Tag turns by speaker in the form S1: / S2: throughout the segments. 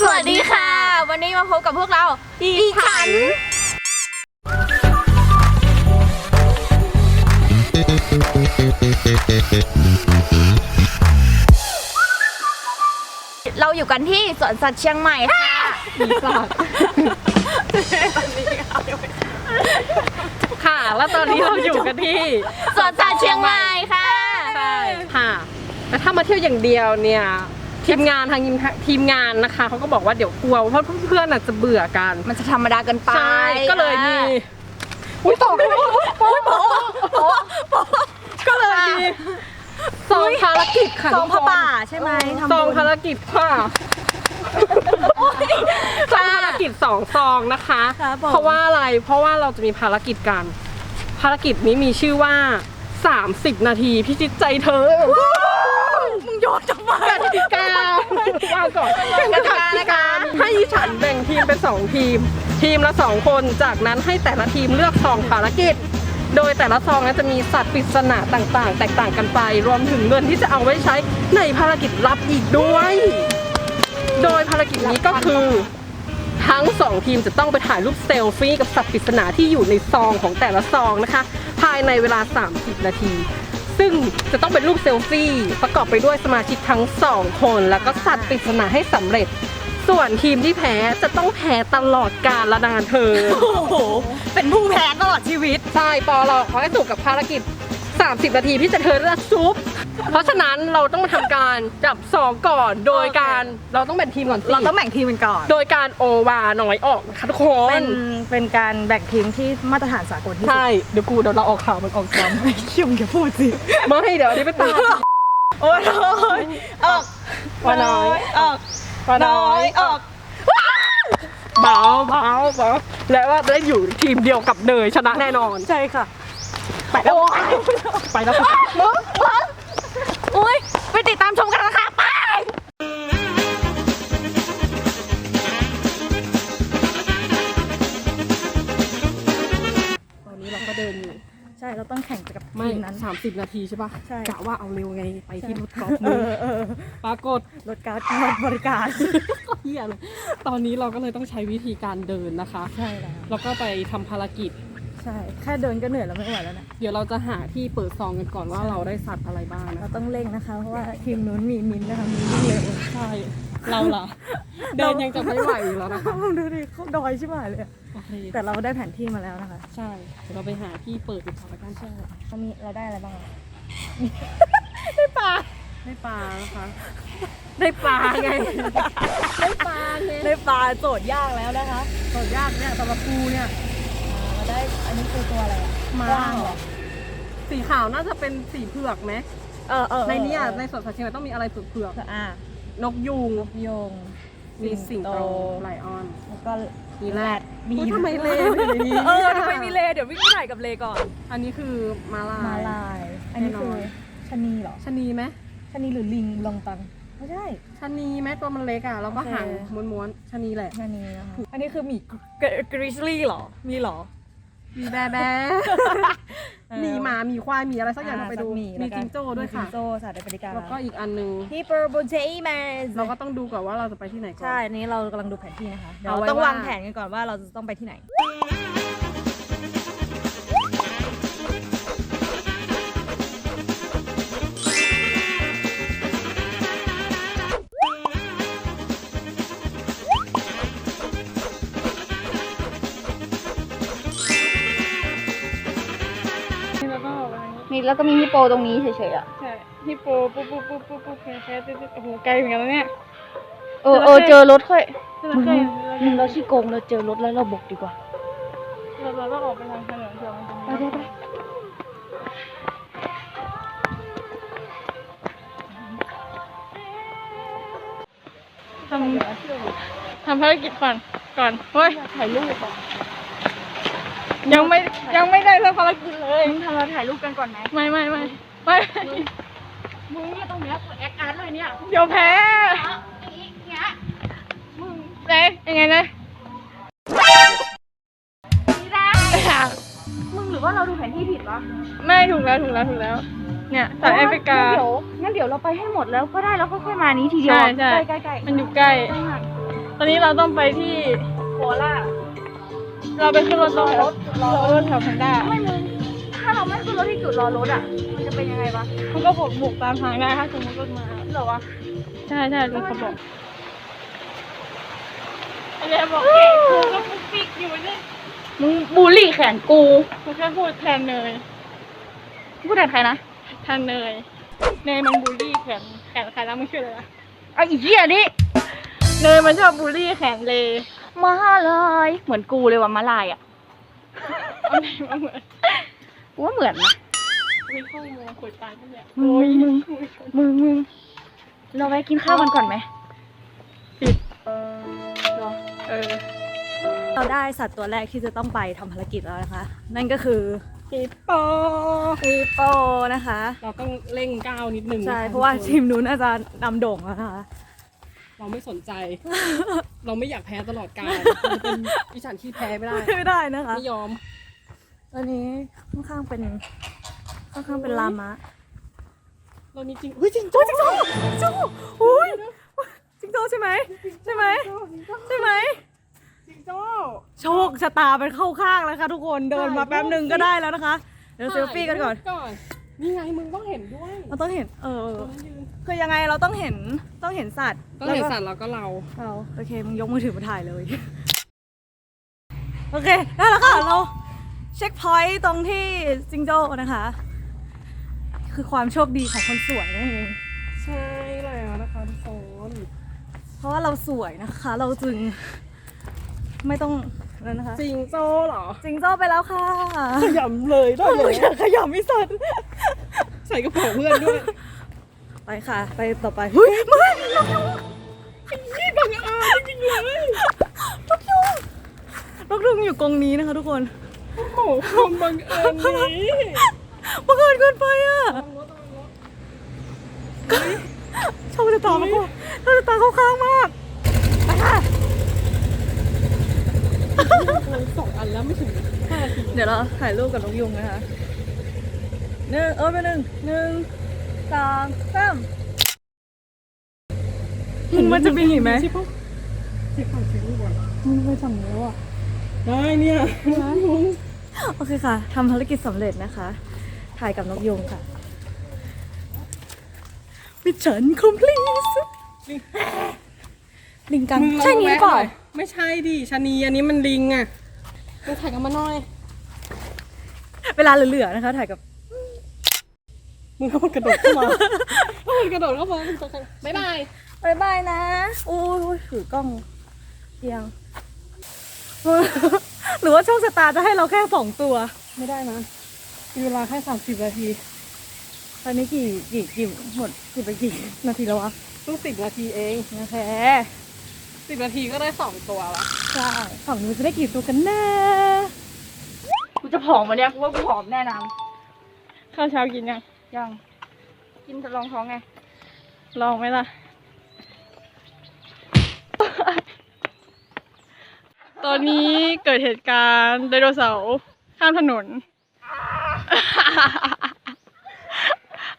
S1: สวัสดีค่ะ วันนี้มาพบกับพวกเราอีขัน เราอยู่กันที่สวนสัตว์เชียงใหม่ค่ะ
S2: ค่ะ แล้วตอนนี้เราอยู่กันที่
S1: สวนสัตว์เชียงใหม่ค่ะ
S2: ใช่ค่ะ แต่ถ้ามาเที่ยวอย่างเดียวเนี่ย ทีมงานทางทีมทีมงานนะคะเขาก็บอกว่าเดี๋ยวกลัวว่าเพื่อนๆอาจจะเบื่อกัน
S1: มันจะธรรมดาเกินไป
S2: ใช่ก็เลยมีอุ้ยตกอุ้ยโป๊ะโป๊ะโป๊ะก็เลยมีซองภารกิจค่ะ
S1: สองพระ
S2: ทุกคน
S1: ป่าใช่ไหมทำ
S2: ซอง
S1: บุญ
S2: ภารกิจค่ะซองภารกิจสองซองนะคะ
S1: ครับผม
S2: เพราะว่าอะไรเพราะว่าเราจะมีภารกิจกัน ภารกิจนี้มีชื่อว่า 30 นาทีพิชิตใจเธอ กติกาว่าก่อน
S1: กติกานะคะ
S2: ให้ฉันแบ่งทีมเป็น2ทีม ทีมละ2คนจากนั้นให้แต่ละทีมเลือกซองภารกิจ โดยแต่ละซองนั้นจะมีสัตว์ปริศนาต่างๆ แตกต่างกันไป รวมถึงเงินที่จะเอาไว้ใช้ในภารกิจลับอีกด้วย โดยภารกิจนี้ก็คือ ทั้ง2ทีมจะต้องไปถ่ายรูปเซลฟี่กับสัตว์ปริศนาที่อยู่ในซองของแต่ละซองนะคะ ภายในเวลา 30 นาที ซึ่งจะต้องเป็นรูปเซลฟี่ ประกอบไปด้วยสมาชิกทั้ง 2 คน แล้วก็สัตว์ปริศนาให้สำเร็จ ส่วนทีมที่แพ้จะต้องแพ้ตลอดกาลละนานเธอ
S1: โอ้โห เป็นผู้แพ้ตลอดชีวิต
S2: ใช่ปอเราขอให้สุกกับภารกิจ 30 นาทีพี่จะเธอเลือกซุป เพราะฉะนั้นเราต้องมาทำการจับซองก่อนโดยการเราต้องแบ่งทีมก่อนสิ
S1: เราต้องแบ่งทีมกันก่อน
S2: โดยการโอวาน้อยออกนะคะทุกค
S1: เป็น นเป็นการแบ่งทีมที่มาตรฐานสากลที่สุด
S2: ใช่ เดี๋ยวกูเดี๋ยวเราออกข่าวมันออกซ้
S1: คิมอย่าพูดสิำ
S2: ไม่เดี๋ยวอันนี้ไปตัด
S1: โอ้ยออก
S2: วาน้อย
S1: ออก
S2: ปาน้อย
S1: ออก
S2: เบาเบาเบาและว่าได้อยู่ทีมเดียวกับเนยชนะแน่นอน
S1: ใช่ค่ะ
S2: ไปแล้ว ไปแล้วค่ะ
S1: อุ้ยไปติดตามชมกันนะคะไป
S2: ตอนนี้เราก็เดินอยู่
S1: ใช่เราต้องแข่งกับ
S2: ไม่
S1: ทีมนั้น
S2: สามสิบนาทีใช่ปะ
S1: ใช่
S2: กะว่าเอาเร็วไงไปที่รถกอล์ฟ
S1: เอ
S2: มือ
S1: อเออ
S2: ปรากฏ
S1: รถการ์ดบริการ
S2: เฮียเลยตอนนี้เราก็เลยต้องใช้วิธีการเดินนะคะ
S1: ใช่แล้ว
S2: แล้วก็ไปทำภารกิจ
S1: ใช่ แค่เดินก็เหนื่อยแล้วไม่ไหวแล้วนะ
S2: เดี๋ยวเราจะหาที่เปิดซองกันก่อนว่าเราได้สัตว์อะไรบ้าง
S1: เรา
S2: นะ
S1: ต้องเร่งนะคะ เพราะว่าทีมนู้นมีมินท์นะคะมินท์วิ่งเร็ว
S2: ใช่เราล่ะเดินยังจะไม่ไหวอยู่แล้วนะคะ
S1: ดูดิเขาดอยใช่ไหมเลยอะ
S2: โอเค
S1: แต่เราได้แผนที่มาแล้วนะคะ
S2: ใช่เดี๋ยวเราไปหาที่เปิดดีกว่าละกันใช่
S1: เรามีเราได้อะไรบ้างอะ
S2: ได้ปลาได้ปลานะคะได้ปลาไง ได้ปลาไง
S1: ได้ปลาโจทย์ยากแล้วนะคะ โจทย์ยากเนี่ยสำหรับปูเนี่ย อ่าเราได้อันนี้คือตัวอะไรอะ
S2: ม้าก
S1: ว้างเหรอ
S2: สีขาวน่าจะเป็นสีเผือกไหม
S1: เออเออ
S2: ในนี้อะ
S1: เออ
S2: ในสวนสัตว์เชียงใหม่ต้องมีอะไรเผือก
S1: อ่า
S2: ๆนกยูง
S1: โยง
S2: มีสิงโตไลออน
S1: แล้วก็
S2: มีแรด
S1: มี
S2: อุ๊ยทำไมเลเป็นอย่างนี้
S1: เออทำไมมีเลเดี๋ยววิ่งไปถ่ายกับเลก่อน
S2: อันนี้คือมาลาย
S1: มาลาย อันนี้คือ
S2: แน่นอน
S1: ชะนีเหรอ
S2: ชะนีไหม
S1: ชะนีหรือลิงลองตังไม่ใช่
S2: ชะนีไหมตัวมันเล็กอะแล้วก็
S1: โอเค
S2: หางม้วนๆชะนีแหละ
S1: ชะนีนะคะอันนี้คือหมีกริซลี่เหรอ มีเหรอ
S2: มีแบแบมีหมามีควายมีอะไรสักอย่างเราไปดู
S1: สั
S2: มี
S1: แล้วกัน
S2: จิงโจ้ด้วยค่ะ
S1: มีจิงโจ้สัตว์ในบริการ
S2: แล้วก็อีกอันหนึง
S1: ฮิปโปโปเทมัส
S2: เราก็ต้องดูก่อนว่าเราจะไปที่ไหนก่อน
S1: ใช่อันนี้เรากำลังดูแผนที่นะคะ เดี๋ยว
S2: เอา
S1: เรา
S2: ไว้
S1: ต้อง
S2: ว่า
S1: วางแผนกันก่อนว่าเราจะต้องไปที่ไหน
S2: แล้วก็
S3: มีฮิปโปตรงนี้เฉยๆอะ
S2: ใช่ฮิปโปปุ๊บปุ๊บปุ๊บปุ๊บปุ๊บแค่แค่โอ้โหไกลเหมือนกันแล้วเนี่ย
S3: เออเออเจอรถค่อย
S2: เรา
S3: มึง
S2: เคย
S3: มึงเราขี้โกงเราเจอรถแล้วเราบกดีกว่า
S2: เราเราต้องออกไปทางถนนเผื่อะ
S3: ไปไปไป
S2: ทำทำภารกิจก่อนก่อนเฮ้ยถ่ายรูปก่อน ยังไม่ยังไม่ได้เรื่องภารกิจเลย
S3: มึงทำเราถ่ายรูปกันก่อนไหม
S2: ไม่ไม่ไม่ไม่
S3: มึงเนี่ยตรงเนี้ยกดแอคอาร์ตเลยเนี่ย
S2: เดี๋ยวแพ้
S3: เนี้ย
S2: เจ๊ยังไงนะ
S3: ไม่ได้มึงหรือว่าเราดูแผนที่ผิดวะ
S2: ไม่ถูกแล้วถูกแล้วถูกแล้ว เนี่ยสายแอฟริกา
S3: งั้นเดี๋ยวงั้นเดี๋ยวเราไปให้หมดแล้วก็ได้แล้วก็ค่อยมานี้ทีเดียว
S2: ใช่ใช่
S3: ใกล้ใกล้ใกล้
S2: มันอยู่ใกล้
S3: ใกล้มากอนนี้เราต้องไปที่โคราช เราไปขึ้นรถรอรถรอรถแถวแพนด้า
S4: ไม่มึงถ้าเราไม่ขึ้นรถที่จุดรอรถอะ มันจะเป็นยังไงวะ
S3: มันก็บุกบุกตามทางได้ถ้าสมมติรถมา
S4: เหรอวะ
S3: ใช่ใช่ลุงเขาบอกไอ้เรียบอกแกกูก็ฟุกฟิกอยู่เนี่ย
S4: มึงบูลลี่แขนกู
S3: กูแค่พูดแทนเนย
S4: พูดแทนใครนะ
S3: แทนเนยเนยมันบูลลี่แขนแขนใครแล้วมึงชื่ออะไรนะ
S4: ไอ้เหี้ยนี่
S3: เนยมันชอบบูลลี่แขนเลย
S4: มาลายเหมือนกูเลยว่ะมาลายอะ
S3: เอาไหนมาเหมือน
S4: กูว่าเหมือนนะ
S3: มีข้อมูลคุยตายปะเนี่ย
S4: มึงมึงมึงมึงเราไปกินข้าวกันก่อนไหม
S3: ปิด
S4: รอ
S3: เออ
S1: เราได้สัตว์ตัวแรกที่จะต้องไปทำภารกิจแล้วนะคะ นั่นก็คือ
S3: ปิดปอ
S1: ปีโปนะคะ
S2: เราต้องเร่งก้าวนิดนึง
S1: ใช่
S2: นค
S1: เพราะว่า
S2: ทุกคน
S1: ทีมนู้นอาจจะนำโด่งแล้วนะคะ
S2: เราไม่สนใจ เราไม่อยากแพ้ตลอดกาลเราเป็นอีฉันที่แพ้ไม่ได้
S1: ไม่ได้นะคะ
S2: ไม่ยอม
S1: ตอนนี้ค่อนข้างเป็นค่อนข้างเป็นลามะ
S2: เรานี่จริงเฮ้ยจริง
S1: โอ้ยจิงโจ้จิงโจ้โอ้ยจิงโจ้ใช่ไหมใช่ไหมใช่ไหม
S2: จริงโจ้
S1: โชคชะตาเป็นเข้าข้างแล้วค่ะทุกคนเดินมาแป๊บหนึ่งก็ได้แล้วนะคะ เดี๋ยวเซลฟี่กันก่อน
S2: ก่อนนี่ไงมึงต้องเห็นด้วย
S1: เราต้องเห็น เออ
S2: ตรงนั้นยืน
S1: คือยังไงเราต้องเห็นต้องเห็นสัตว์
S2: ต้องเห็น
S1: แล้วก็
S2: สัตว์เราก็เรา
S1: เราโอเคมึงยกมือถือมาถ่ายเลย โอเคได้แล้วค่ะเราเช็คพอยต์ตรงที่จิงโจ้นะคะ คือความโชคดีของคนสวยนั่นเอง
S2: ใช่แล้วนะคะทุกคน
S1: เพราะว่าเราสวยนะคะ เราจึงไม่ต้องนั่นนะคะ
S2: จริงโจ้เหรอ
S1: จิงโจ้ไปแล้วค่ะ
S2: ขยำเลยได้เลย
S1: อยากขยำไม่สัตว์
S2: ใส่กระเป๋าเพื่อนด้วย
S1: ไป ค่ะ ไปต่อไปเฮ้ยไม่นกยุง
S2: นี่บังเอิญจริงเลย
S1: นกยุงนกยุงอยู่กรงนี้นะคะทุกคน
S2: โอ้โหความบังเอิญนี้
S1: บังเอิญเกินไปอะโชคชะตามากกว่าโชคชะตาเข้าข้างมากไปค่ะ
S2: สองอันแล้วไม่ถึงห้านาที
S1: เดี๋ยวเราถ่ายรูปกับนกยุงนะคะหนึ่งเออไปหนึ่งหนึ่ง สองสามมันจะบินอีกไหม
S2: ใช่ปะเช็คก่อนเช็ครูปก่อน
S1: มันไปฝั่งนี้ว่ะ
S2: ได้เนี่ยลุง
S1: โอเคค่ะทำภารกิจสำเร็จนะคะ ถ่ายกับนกยุงค่ะมิชชั่นคอมพลีทลิงกัง
S2: มึงลอง
S1: ใช่นี้หรือเปล่า
S2: แวะหน่อยไม่ใช่ดิชะนีอันนี้มันลิงอะมาถ่ายกันมาหน่อย
S1: เวลาเหลือๆนะคะ ถ่ายกับ
S2: มึงถ้ามันกระโดดเข้ามาถ้ามันกระโดดเข้ามามึงจะใครบ๊ายบาย
S1: บายบายนะโอ้ยถือกล้องเอียงหรือว่าโชคชะตาจะให้เราแค่สองตัว
S2: ไม่ได้นะมีเวลาแค่สามสิบนาที
S1: ตอนนี้กี่กี่กี่หมดกี่ไปกี่นาทีแล้ววะ
S2: เพิ่งสิบนาทีเอง
S1: โอเค
S2: สิบนาทีก็ได้สองตัวละ
S1: ใช่ฝั่งนู้นจะได้กี่ตัวกันแน่
S4: กูจะผอมวันเนี้ยกูว่ากูผอมแน่นอน
S3: ข้าวเช้ากินยัง
S4: ยัง กินรองท้องไง
S3: ลองไหมล่ะ ตอนนี้เกิดเหตุการณ์ไดโนเสาร์ข้ามถนน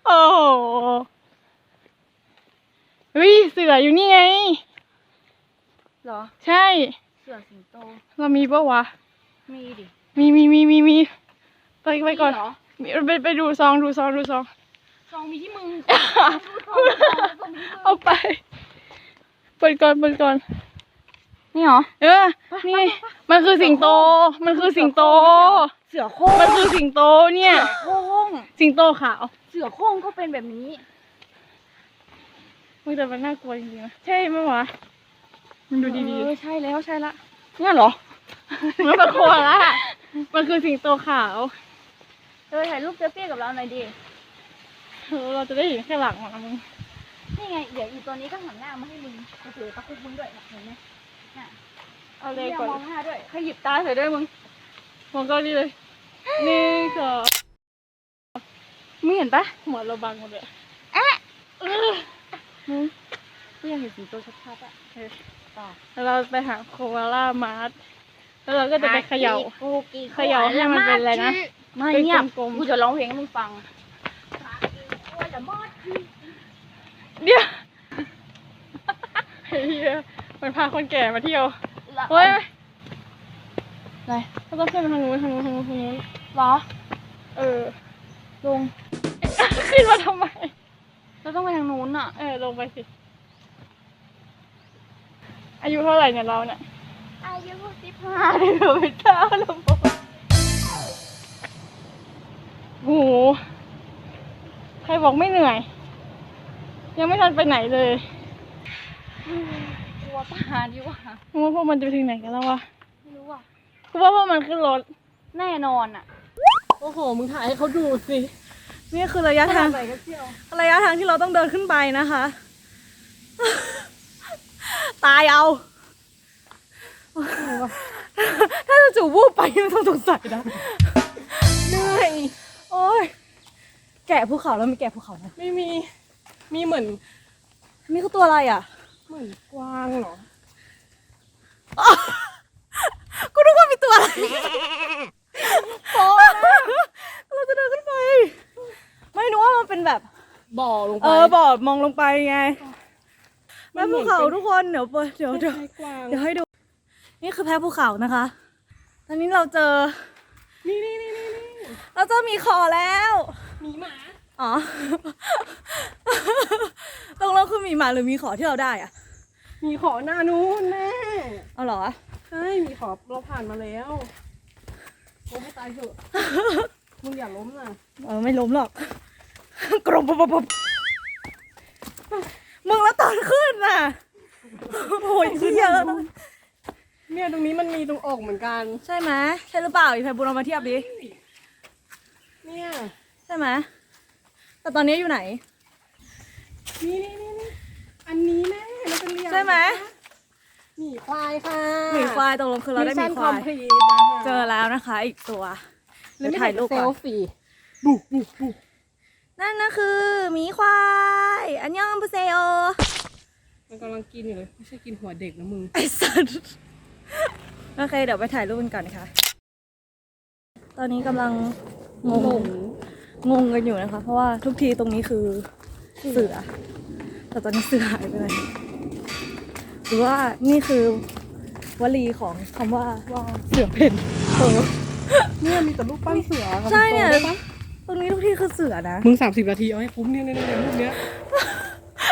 S3: โอ้โหเฮ้ยเสืออยู่นี่ไง
S4: เหรอ
S3: ใช่
S4: เสือสิงโต
S3: เรามีปะวะ
S4: มีดิ
S3: มีมีมีมีมีไปไปก่อน
S4: มีเหรอ
S3: มีไปไปดูซองดูซองดูซอง
S4: ซองมีที่มึง
S3: เอาไปเปิดก่อนเปิดก่อน
S4: นี่เหรอ
S3: เออ นี่ มันคือสิงโต มันคือสิงโต
S4: เสือโคร่ง
S3: มันคือสิงโตเนี่ย
S4: เสือโคร่ง
S3: สิงโตขาว
S4: เสือโคร่งก็เป็นแบบนี้
S3: มึงแต่มันน่ากลัวจริงๆนะใช่ไหมวะ มันดูดี
S4: เออใช่แล้วใช่ละ
S3: เนี่ยเหรอ มันเป็นคนละมันคือสิงโตขาว
S4: เธอถ่ายรูปเซลฟี่กับเราหน่อยดิ
S3: เออเราจะได้เห็นแค่หลังมันนะมึง
S4: นี่ไงเดี๋ยวอีตัวนี้ก็หันหน้ามาให้มึงโอเคตะคุบมึงด้วยน่ะเห็นไหมน่ะ
S3: เอาเลย
S4: นี่
S3: ก่อน
S4: มองหน้าด้วยขยิบตาใส่ด้วยมึง
S3: มองก็ดีเลยหนึ่งสอง
S4: มึงเห็นปะ
S3: หัวเราบังหมดเลย
S4: มึงกูอยากเห็นสิงโตชัดๆอะ
S3: เออ
S4: ต่อ
S3: แล้วเราไปหาโคอาล่ามาร์ท แล้วเราก็จะไปเขย่า
S4: กูกี
S3: เขย่าให้มันเป็นอะไรนะ
S4: ไม่
S3: เป็น
S4: เงียบ
S3: กลมๆ
S4: กูจะร้องเพลงให้มึงฟัง
S3: เดี๋ยวเฮียมันพาคนแก่มาเที่ยวเฮ้ยอะไรเราต้องขึ้นไปทางนู้นทางนู้นทางนู้นทางนู้น
S4: เหรอ
S3: เออ
S4: ลง
S3: ขึ้นมาทำไม
S4: เราต้องไปทางนู้นอะ
S3: เออ ลงไปสิ อายุเท่าไหร่เนี่ยเราเนี่ย
S4: อายุสิบห้าเดือนเป็นเจ้าแล้วบอก
S3: โห ใครบอกไม่เหนื่อย ยังไม่ทันไปไหนเลย
S4: กลัวปลาดีว่ะ
S3: มึงว่าพวกมันจะไปถึงไหนกันแล้ววะ
S4: ไม่รู้ว่ะ
S3: กูว่าพวกมันขึ้นรถ
S4: แน่นอนอะ
S2: โอ้โห มึงถ่ายให้เขาดูสิ
S1: นี่คือระยะทาง
S2: ไหนกันเที่ยว
S1: ระยะทางที่เราต้องเดินขึ้นไปนะคะ ตายเอา ถ้าจะจู่วูบไปไม่ต้องสงสัยนะ
S2: เหนื่อย
S1: โอ้ยแกะภูเขาแล้วมีแกะภูเขาไหม
S2: ไม่มี มีเหมือน
S1: นี่คือตัวอะไรอะ
S2: เหมือนกวางเหรอ
S1: กูนึกว่ามีตัวอะไรโอ้เราจะเดินขึ้นไป ไม่นึกว่ามันเป็นแบบ
S2: บ่อลงไป
S1: เออบ่อมองลงไปไง แม่ภูเขาทุกคนเดี๋ยวเปิดเดี๋ยวเดี๋ยว
S2: คล้ายๆกวาง
S1: เดี๋ยวให้ดู นี่คือแพ้ภูเขานะคะ ตอนนี้เราเจอ
S2: นี่นี่นี่นี่นี่
S1: เราเจอหมีขอแล้ว
S2: มีหมา
S1: อ๋อ ตรงเราคือหมีหมาหรือหมีขอที่เราได้อะ
S2: มีขอหน้านู้นแม่
S1: เอาเหรอ
S2: ใช่มีขอเราผ่านมาแล้วล้มให้ตายเถอะ มึงอย่าล้มนะ
S1: เออไม่ล้มหรอก กรมปบปบมึงแล้วตอนขึ้นน่ะ โอ้ยที่เยอะ
S2: เนี่ยตรงนี้มันมีตรงอกเหมือนกัน
S1: ใช่ไหมใช่หรือเปล่าอีแพรบุญเอามาเทียบดิ
S2: เนี่ย
S1: ใช่ไหมแต่ตอนนี้อยู่ไหน
S2: นี่นี่นี่นี่อันนี้แม่มันเป็นเรียง
S1: ใช่ไหม
S2: หมีควายค่ะ
S1: หมีควายตกลงคือเราได้หมีควาย
S2: พลีนะคะ
S1: เจอแล้วนะคะ อีกตัวเดี๋ยวถ่ายรูป
S2: เซ
S1: ก่
S2: ล
S1: อน
S2: ฟี่บุกบุกบุก
S1: นั่นนะคือหมีควาย อันยองบุเซโอ
S2: มันกำลังกินอยู่เลย ไม่ใช่กินหัวเด็กนะมึง
S1: ไอสัตว์ โอเคเดี๋ยวไปถ่ายรูปกันก่อนค่ะ ตอนนี้กำลังงงงงกันอยู่นะคะ เพราะว่าทุกทีตรงนี้คือเสือ แต่ตอนนี้เสือหายไปไหนหรือว่านี่คือวลีของคำว่าเสือเพ่นเออ
S2: เนี่ยมีแต่รูปปั้นเสือกับ
S1: ใช่เนี่ย
S2: โตได้ปะ
S1: ตรงนี้ทุกทีคือเสือนะ
S2: มึงสามสิบนาทีเอาให้คุ้มเนี่ยเนี่ยเนี่ยรูปเนี้ย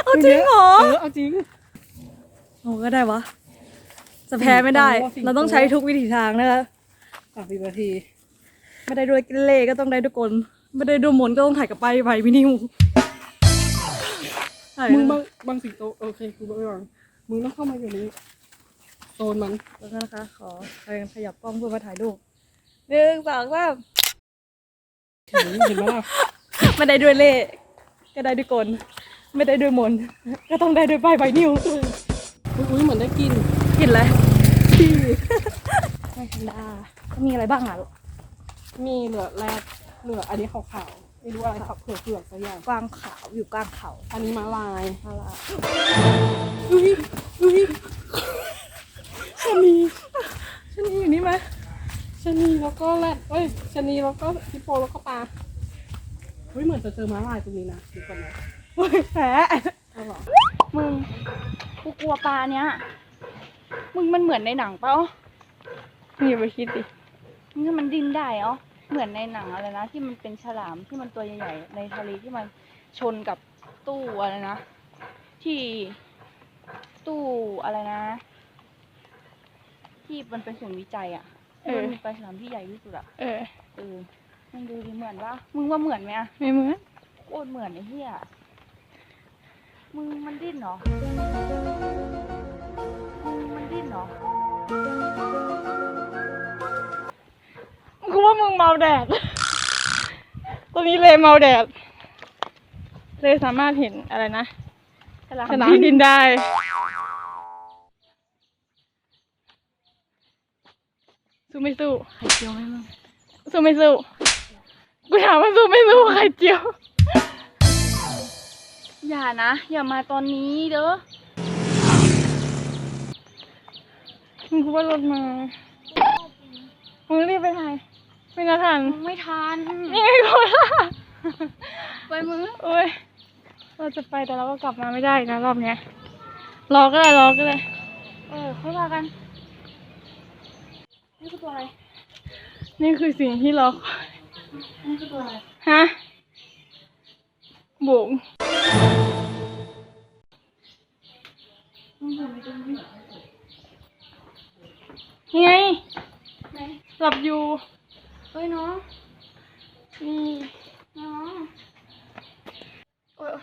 S1: เอาจริงเหรอ
S2: เออเอาจริง
S1: โอ้ก็ได้วะ จะแพ้ไม่ได้
S2: สิงโต
S1: เราต้องใช้ทุกวิถีทางนะคะ
S2: สามสิบนาที
S1: ไม่ได้ด้วยเล่ห์ก็ต้องได้ด้วยกล ไม่ได้ด้วยมนต์ก็ต้องถ่ายกับไปไปพี่นิวถ่าย
S2: มึงบางบางสิงโตโอเคกูบอกไว้ก่อนมึงต้องเข้ามาอยู่นี้โซนมัน
S1: แล้วก็นะคะ ขอขยับกล้องเพื่อมาถ่ายรูปหนึ่งสองสาม
S2: เห็นเห็นไหมล่ะ
S1: ไม่ได้ด้วยเล่ห์ก็ได้ด้วยกล ไม่ได้ด้วยมนต์ก็ต้องได้ด้วยใบใบนิ้ว
S2: อุ้ยอุ้ยเหมือนได้กิน
S1: กินเลย
S2: ที่
S1: ไม่ธรรมดามีอะไรบ้างอะ
S2: มีเหลือแรดเหลืออันนี้ขาวๆไม่รู้อะไรครับเผือกเผือกสักอย่าง
S1: กวางขาวอยู่กลางเขา
S2: อันนี้ม้าลาย
S1: อะไร
S2: อุ้ยอุ้ยชะนี
S1: ชนีอยู่นี่ไหม
S2: ชะนีแล้วก็แรดเอ้ยชะนีแล้วก็ฮิปโปแล้วก็ปลาเฮ้ยเหมือนจะเจอม้าลายตรงนี้นะเดูก่อนนะ
S1: เฮ้ยแพ้
S2: เอาเหรอ
S4: มึงกูกลัวปลาเนี้ยมึงมันเหมือนในหนังเปล่า
S3: นี่ไปคิดดิ
S4: มึงถ้ามันดิ้นได้เหรอเหมือนในหนังอะไรนะที่มันเป็นฉลามที่มันตัวใหญ่ๆในทะเลที่มันชนกับตู้อะไรนะ ที่ตู้อะไรนะ ที่มันเป็นศูนย์วิจัยอะที่มันมีปลาฉลามที่ใหญ่ที่สุดอะ
S3: เออ
S4: เออมึงดูดิเหมือนปะมึงว่าเหมือนไหมอะ
S3: ไม่เหมือน
S4: โคตรเหมือนไอ้เหี้ยมึงมันดิ้นเหรอมึงมันดิ้นเหรอ
S3: กูว่ามึงเมาแดดตอนนี้เลยเมาแดด เลยสามารถเห็นอะไรนะ
S4: ฉลาม
S3: ฉลามดินได้สู้ไม่สู้
S4: ไข่เจียวไหมมึง
S3: สู้ไม่สู้กูถามว่าสู้ไม่สู้ไข่เจียว
S4: อย่านะ อย่ามาตอนนี้เด้อ
S3: มึงกูว่ารถมามึงรีบไปถ่ายไม่น่าทัน
S4: ไม่ทัน
S3: นี่ไงกูล่ะ
S4: ไปมึง
S3: โอ้ยเราจะไปแต่เราก็กลับมาไม่ได้นะรอบเนี้ยรอก็ได้รอก็ได้
S4: เออค่อยว่ากันนี่คือตัวอะไร
S3: นี่คือสิ่งที่เรา
S4: นี่คือตัวอะไร
S3: ฮะบุ๋ มนี่ไง
S4: ไหน
S3: หลับอยู่
S4: เฮ้ยน้อง
S3: นี่
S4: น้องโอ้ย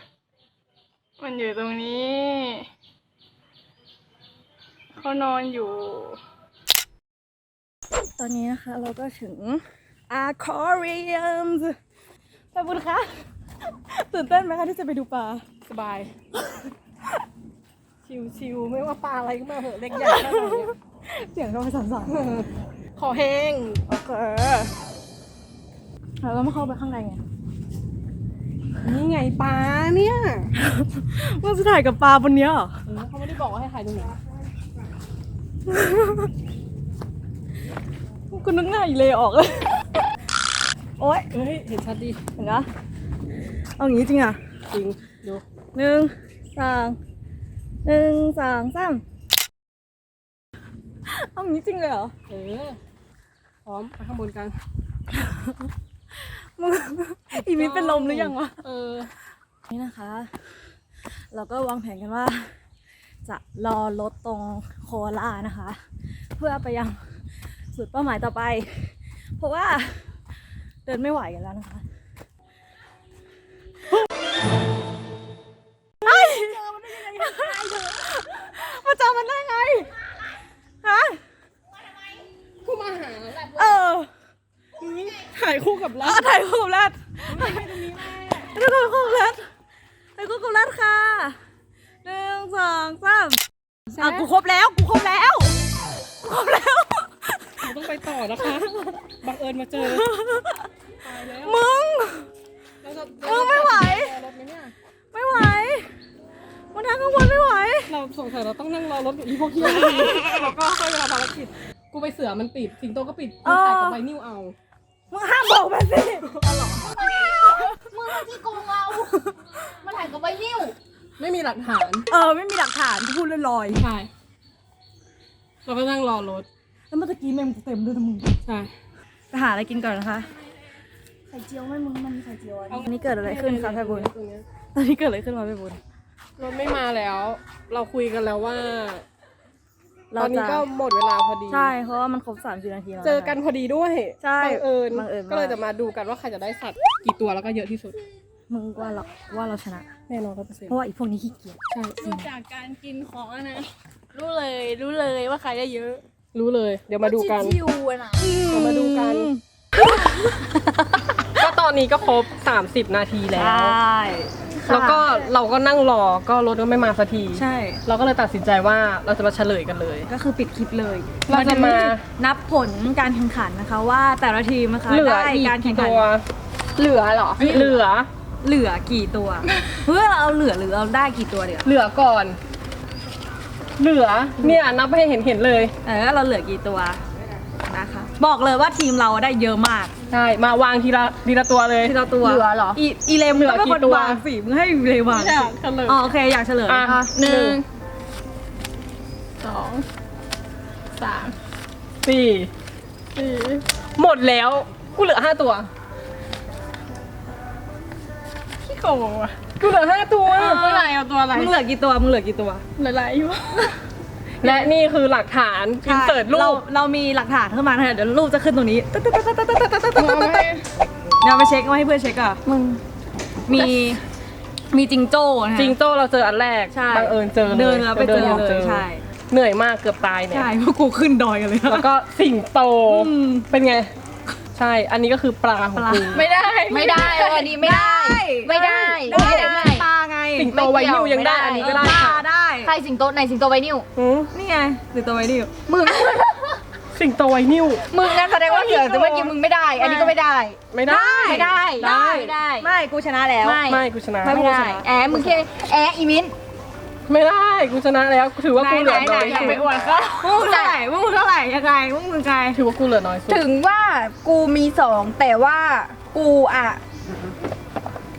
S3: มันอยู่ตรงนี้ เขานอนอยู่
S1: ตอนนี้นะคะเราก็ถึง Aquariums ขอบคุณค่ะตื่นเต้นไหมคะที่จะไปดูปลา
S2: สบาย ชิวๆไม่ว่าปลาอะไรก็มาเหอะเล็กใหญ่แค่ไหน เนี่ย
S1: เสียงก็ไปสั่น
S2: ขอแห้ง
S1: ๆ โอเคแล้วเราไม่เข้าไปข้างในไง
S2: นี่ไงปลาเนี่ย
S1: ว่าจะถ่ายกับปลาบนเนี้ยเหรอ
S2: เออเขาไม่ได้บอกว่าให้ถ่ายตรงไหน
S1: กูนึกหน้าอีเลยออกเลย โอ๊ย
S2: เฮ้ย เห็นชัดดี
S1: เห็นปะเอาอย่างนี้จริงอะ
S2: จริง ดู
S1: หนึ่งสองหนึ่งสองสาม เอาอย่างนี้จริงเลยเหรอ
S2: เออพร้อมไปข้างบนกัน
S1: มึงอีมินเป็นลมหรือยังวะ
S2: เออ
S1: นี่นะคะ เราก็วางแผนกันว่า จะรอรถตรงโคราชนะคะ เพื่อไปยังสุดเป้าหมายต่อไป เพราะว่าเดินไม่ไหวกันแล้วนะคะไอ้มาเจอมันได้ไงฮะ
S2: ผู้มาหา
S1: เออ
S2: ถ่ายคู่กับ
S1: อะ
S2: เรา
S1: ถ่ายคู่กับแรดถ่ายคู่กับแรดถ่ายคู่กับแรดค่ะหนึ่งสองสามอะกูครบแล้ว กูครบแล้วกูครบแล้ว
S2: เราต้องไปต่อนะคะ บังเอิญมาเจอตายแล้ว
S1: มึง
S2: เราจะ
S1: เออไม่ไหว
S2: รอรถไหมเนี่ย
S1: ไม่ไหววันทางข้างบนไม่ไหว
S2: เราสงสัยเราต้องนั่งรอรถอยู่อีพวกเฮียนี่แล้วก็ค่อยเวลาภารกิจ กูไปเสือมันปิดสิงโตก็ปิดกูถ่ายกับไวนิวเอา
S1: มึงห้ามบอกมันสิ
S4: มึงมาที่โกงเรา มันถ่ายกับไวนิว
S2: ไม่มีหลักฐาน
S1: เออ ไม่มีหลักฐานกูพูดลอย
S2: ใช่เราก็นั่งรอรถ
S1: ๆแล้วเมื่อตะกี้แมงกูเต็มด้วยนะมึง
S2: ใช่
S1: ไปหาอะไรกินก่อนนะคะ
S4: ไข่เจียวไหม่มึงมันมีไข่เจียวอัน
S1: อันนี้เกิดอะไรขึ้นคะพี่บุญ
S2: ตรงเนี้ย
S1: ตอนนี้เกิดอะไรขึ้นมาพี่บุญ
S2: รถไม่มาแล้ว เราคุยกันแล้วว่า
S1: เรา
S2: ตอนนี้
S1: จะ
S2: ก็หมดเวลาพอดี
S1: ใช่ เพราะว่ามันครบสามสิบนาทีแล้วะคะ
S2: เจอกันพอดีด้วย
S1: ใช่
S2: บังเอิญ
S1: บังเอิญมาก
S2: ก็เลยจะมาดูกันว่าใครจะได้สัตว์กี่ตัวแล้วก็เยอะที่สุด
S1: มึงว่าเราว่าเราชนะ
S2: แน่นอนร้อยเปอร์เซ็นต์
S1: เพราะว่าอีพวกนี้ขี้เกียจ
S2: ใช่จริ
S3: ดู
S2: ง
S3: จากการกินของอะนะ รู้เลยรู้เลยว่าใครได้เยอะ
S2: รู้เลย เดี๋ยวมาดูกัน
S4: ชิวๆอะนะ
S2: เดี๋ยวมาดูกัน ก็ตอนนี้ก็ครบ 30 นาทีแล้ว แล้วก็เราก็นั่งรอก็รถก็ไม่มาสักที
S1: ใช่
S2: เราก็เลยตัดสินใจว่าเราจะมาเฉลยกันเลย
S1: ก็คือปิดคลิปเลย
S2: เราจะมา
S1: นับผลการแข่งขันนะคะว่าแต่ละทีมนะคะ
S2: เหลือ
S1: ได้
S2: อีก
S1: การแข่
S2: กี่
S1: งขัน
S2: ตัว
S4: เหลือเหรอ
S2: เหลือ
S1: เหลือกี่ตัวเพื่อเราเอาเหลือหรือเราได้กี่ตัวเดี๋ยว
S2: เหลือก่อน เหลือ เนี่ยนับให้เห็นเห็นๆเลย
S1: เออเราเหลือกี่ตัวนะคะ บอกเลยว่าทีมเราได้เยอะมาก
S2: ใช่มาวางทีละทีละตัวเลย
S1: ทีละตัว
S4: เหลือเหรอ
S1: อีอีเลม
S2: เหลือ
S1: ก็เป็น
S2: กี่
S1: คน
S2: ตัว
S1: วางสิมึงให้อีเลมวาง
S2: ไม่
S1: สิ
S2: อยากเฉลย
S1: อ๋อโอเคอยากเฉลย
S2: อะ
S1: อะหนึ่ง
S2: สองสามสี่สี่หมดแล้วกูเหลือห้าตัว
S3: ขี้โกงว่ะ
S2: กูเหลือห้าตัว
S3: ตัวอะไรเอาตัวอะไร
S1: มึงเหลือกี่ตัวมึงเหลือกี่ตัว
S3: หลายๆอยู่
S2: และนี่คือหลักฐานอินเสิร์ตรูป
S1: เรามีหลักฐานเข้ามาเดี๋ยวรูปจะขึ้นตรงนี้
S3: เนี่
S1: ยไปเช็คมาให้เพื่อนเช็คอะ
S4: มึง
S1: มีมีจิงโจ้นะ
S2: จิงโจ้เราเจออันแรกบังเอิญเจอเดิ
S1: นแล้วไปเจอเลยใช่
S2: เหนื่อยมากเกือบตายเนี่ย
S1: ใช่เพราะกูขึ้นดอยกันเลย
S2: แล้วก็สิงโตเป็นไงใช่ อันนี้ก็คือปลาของกู
S3: ไม่ได้
S4: ไม่ได้ อันนี้ไม่ได้ ไม่ได้ ไม่ได้
S1: ปลาไง
S2: สิงโตไวยูยังได้ อันนี้ก็ได้ค่ะ
S4: ใครสิงโตไหนสิงโตไวนิว
S2: หือ
S1: นี่ไงหรือตัวไว้ดิว
S4: มึง
S2: สิงโตไวนิว
S4: มึงนั่นแสดงว่าเหลือแต่เมื่อกี้มึงไม่ได้ อันนี้ก็ไม่ได้
S2: ไม่ได้
S4: ไม่ได้
S2: ได้
S4: ไม่ได้
S1: ไม่กูชนะแล้ว
S4: ไม่
S2: ไม่กูชนะ
S1: ไม่
S4: ไม่ได้แอะมึงแค่แอะอีมิน
S2: ไม่ได้กูชนะแล้วถือว่ากูเหลือน้อย
S1: ไหนไหนไหน
S2: สุด
S1: ไปอวดเขามึงเท่าไหร่มึงเท่าไหร่ยังไงมึงมึงใคร
S2: ถือว่ากูเหลือน้อยสุด
S4: ถึงว่ากูมีสองแต่ว่ากูอะ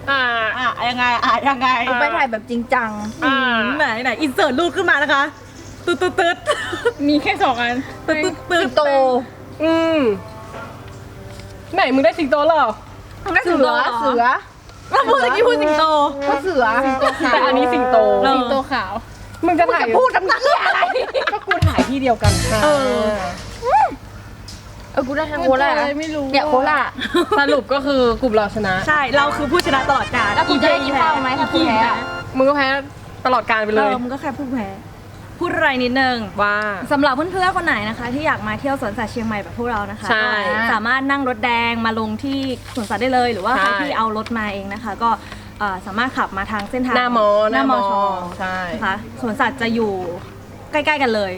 S2: อ่า
S1: อะยังไงอะยังไง
S4: กูไปถ่ายแบบจริงจัง
S2: อ่า
S1: ไหนไหนอินเสิร์ตรูปขึ้นมานะคะตึ๊ดตึ๊ดตึ๊ด
S3: มีแค่สองอัน
S1: ตึ๊ดตึ๊ดตึ๊ด
S4: โต
S2: อืม ไหนมึงได้สิงโตเหรอ
S1: ได้
S4: เสื
S1: สิงโต
S4: อ
S1: หร
S4: เสือ
S1: แล้วเมื่อกี้พูดสิงโต
S4: ก็เสือ
S2: แต่อันนี้สิงโต
S1: เออ
S3: สิงโตขาว
S2: มึงจะถ่าย
S4: พูดทำเหี้ยอะไร
S2: ก็กูถ่ายที่เดียวกันค่ะ
S1: เออ
S4: เออกูได้ทางโคราช
S3: อะไรไม่รู้
S4: เนี่ยโคราช
S2: สรุปก็คือกลุ่มเราชนะ
S1: ใช่ เราคือผู้ชนะตลอดกาล
S4: แล้วกูจะได้กินข้าวไหมถ้ากูแพ้อะ
S2: มึงก็แพ้ตลอดการไป
S1: เอ
S2: เลย
S1: อมันก็แค่ผู้แพ้ พูดอะไรนิดนึง
S2: ว่า
S1: สำหรับเพื่อนๆคนไหนนะคะ ที่อยากมาเที่ยวสวนสัตว์เชียงใหม่แบบพวกเรานะคะ
S2: ใช่
S1: ก็สามารถนั่งรถแดงมาลงที่สวนสัตว์ได้เลย หรือว่า
S2: ใช่
S1: ใครที่เอารถมาเองนะคะ ก็เอ่อสามารถขับมาทางเส้นทาง
S2: หน้ามอ
S1: หน้ามอชอ
S2: ใช่
S1: นะคะสวนสัตว์จะอยู่ใกล้ ๆ กันเลย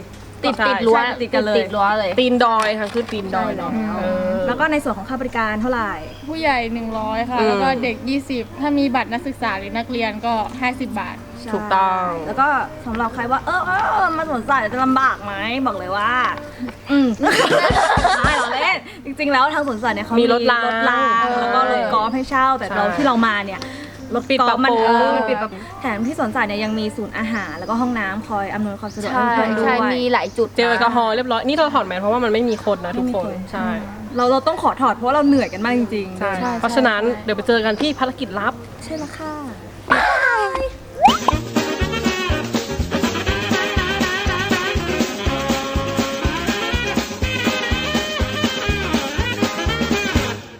S4: ติด
S2: ใช่
S4: ติดรั้ว
S1: ใช่ติดกันเลย
S4: ติดรั้วเลย
S2: ตีนดอยค่ะคือตีนดอยเนาะเออ
S1: แล้วก็ในส่วนของค่าบริการเท่าไหร่
S3: ผู้ใหญ่ 100 ค่ะ
S2: อืม
S3: แล้วก็เด็ก 20 ถ้ามีบัตรนักศึกษาหรือนักเรียนก็ 50 บาท
S2: ถูกต้อง
S1: แล้วก็สำหรับใครว่า เออเออมาสวนสัตว์จะลำบากไหมบอกเลยว่า อืม ไม่เราเล่นจริงๆแล้วทางสวนสัตว์เนี่ยเขา
S2: มี
S1: มี
S2: รถราง
S1: ราง
S2: เออ
S1: แล้วก็รถกอล์ฟให้เช่าแต่เรา
S2: ใช่
S1: ที่เรามาเนี่ย รถ
S2: ปิด
S1: กอล์ฟมัน
S2: ปรับปรุง
S1: เออมันปิดปรับแถมที่สวนสัตว์เนี่ยยังมีศูนย์อาหาร แล้วก็ห้องน้ำคอยอำนวยความสะดวก
S4: ใช่
S1: ให้เพื่อนๆด้
S4: ใช่
S1: วย
S4: มีหลายจุด
S2: เจลแอลกอฮอล์เรียบร้อยนี่เราถอดแมสเพราะว่ามันไม่มีคนนะทุกคน
S1: ไม่มี
S2: ใช่
S1: เราเราต้องขอถอดเพราะว่าเราเหนื่อยกันมากจริงๆ
S2: ใช่
S1: ใช่
S2: เพราะฉะนั้นเดี๋ยวไปเจอกันที่ภารกิจลับ
S1: ใช่แล้วค่ะ